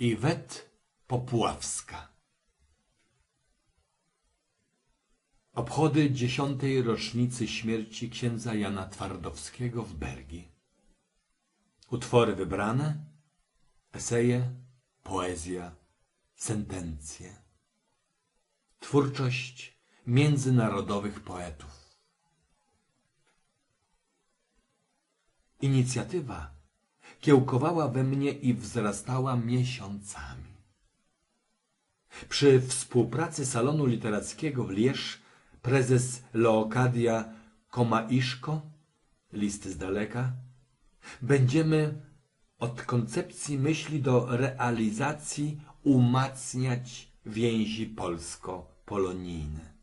Iwet Popławska Obchody dziesiątej rocznicy śmierci księdza Jana Twardowskiego w Belgii. Utwory wybrane, eseje, poezja, sentencje. Twórczość międzynarodowych poetów. Inicjatywa kiełkowała we mnie i wzrastała miesiącami. Przy współpracy Salonu Literackiego w Lierz prezes Leokadia Komaiszko, listy z daleka, będziemy od koncepcji myśli do realizacji umacniać więzi polsko-polonijne.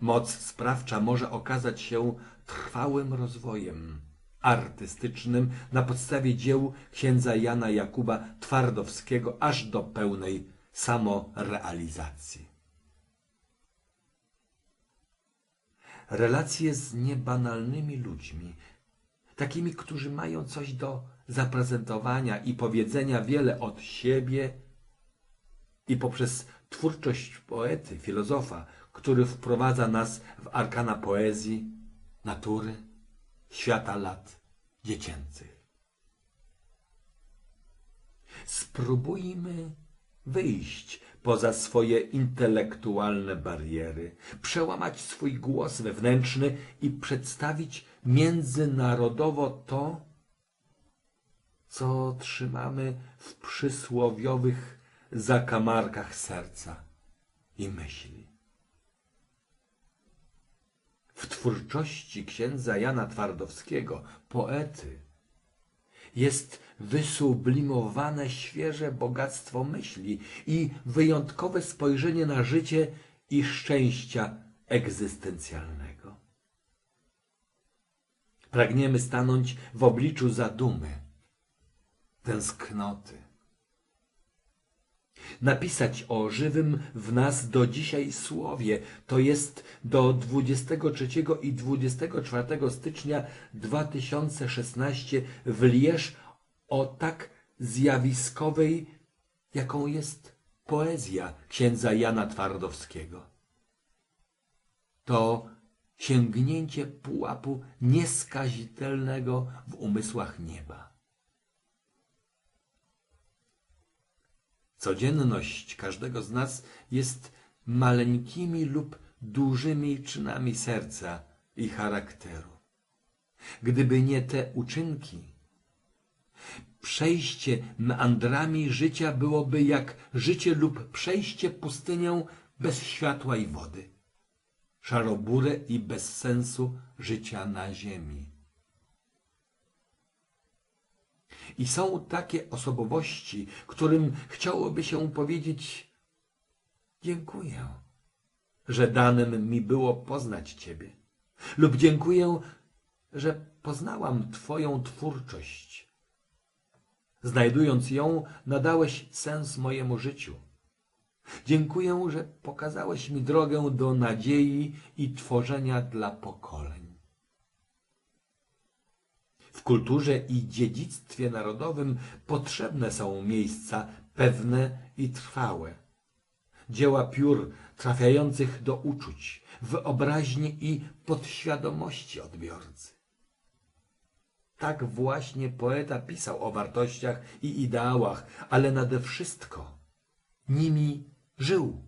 Moc sprawcza może okazać się trwałym rozwojem artystycznym na podstawie dzieł księdza Jana Jakuba Twardowskiego aż do pełnej samorealizacji. Relacje z niebanalnymi ludźmi, takimi, którzy mają coś do zaprezentowania i powiedzenia wiele od siebie i poprzez twórczość poety, filozofa, który wprowadza nas w arkana poezji, natury, świata lat dziecięcych. Spróbujmy wyjść poza swoje intelektualne bariery, przełamać swój głos wewnętrzny i przedstawić międzynarodowo to, co trzymamy w przysłowiowych zakamarkach serca i myśli. W twórczości księdza Jana Twardowskiego, poety, jest wysublimowane świeże bogactwo myśli i wyjątkowe spojrzenie na życie i szczęścia egzystencjalnego. Pragniemy stanąć w obliczu zadumy, tęsknoty. Napisać o żywym w nas do dzisiaj słowie, to jest do 23 i 24 stycznia 2016 w Lierz o tak zjawiskowej, jaką jest poezja księdza Jana Twardowskiego. To sięgnięcie pułapu nieskazitelnego w umysłach nieba. Codzienność każdego z nas jest maleńkimi lub dużymi czynami serca i charakteru. Gdyby nie te uczynki, przejście meandrami życia byłoby jak życie lub przejście pustynią bez światła i wody, szaroburę i bez sensu życia na ziemi. I są takie osobowości, którym chciałoby się powiedzieć dziękuję, że danym mi było poznać Ciebie. Lub dziękuję, że poznałam Twoją twórczość. Znajdując ją, nadałeś sens mojemu życiu. Dziękuję, że pokazałeś mi drogę do nadziei i tworzenia dla pokoleń. W kulturze i dziedzictwie narodowym potrzebne są miejsca pewne i trwałe. Dzieła piór trafiających do uczuć, wyobraźni i podświadomości odbiorcy. Tak właśnie poeta pisał o wartościach i ideałach, ale nade wszystko nimi żył.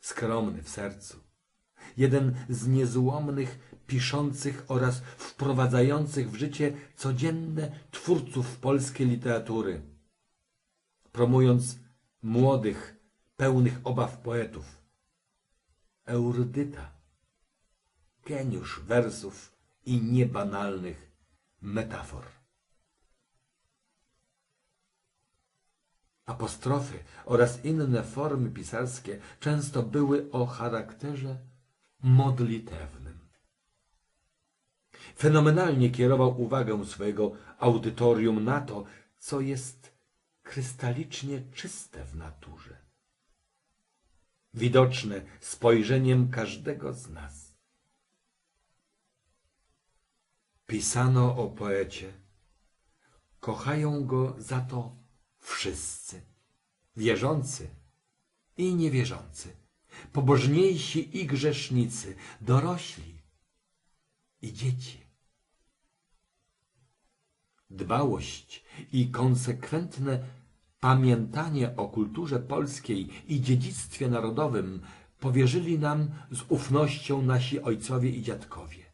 Skromny w sercu, jeden z niezłomnych piszących oraz wprowadzających w życie codzienne twórców polskiej literatury, promując młodych, pełnych obaw poetów. Eurydyta, geniusz wersów i niebanalnych metafor. Apostrofy oraz inne formy pisarskie często były o charakterze modlitewnym. Fenomenalnie kierował uwagę swojego audytorium na to, co jest krystalicznie czyste w naturze. Widoczne spojrzeniem każdego z nas. Pisano o poecie, Kochają go za to wszyscy. Wierzący i niewierzący, pobożniejsi i grzesznicy, dorośli i dzieci. Dbałość i konsekwentne pamiętanie o kulturze polskiej i dziedzictwie narodowym powierzyli nam z ufnością nasi ojcowie i dziadkowie.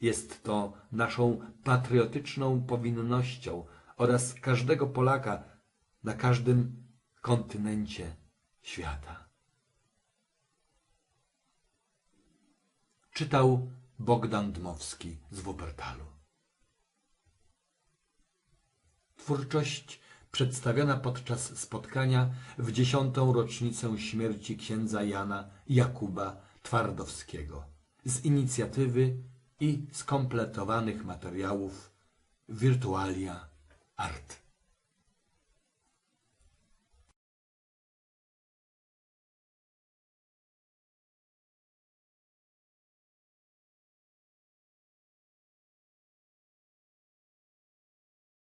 Jest to naszą patriotyczną powinnością oraz każdego Polaka na każdym kontynencie świata. Czytał Bogdan Dmowski z Wuppertalu. Twórczość przedstawiona podczas spotkania w dziesiątą rocznicę śmierci księdza Jana Jakuba Twardowskiego z inicjatywy i skompletowanych materiałów Wirtualia Art.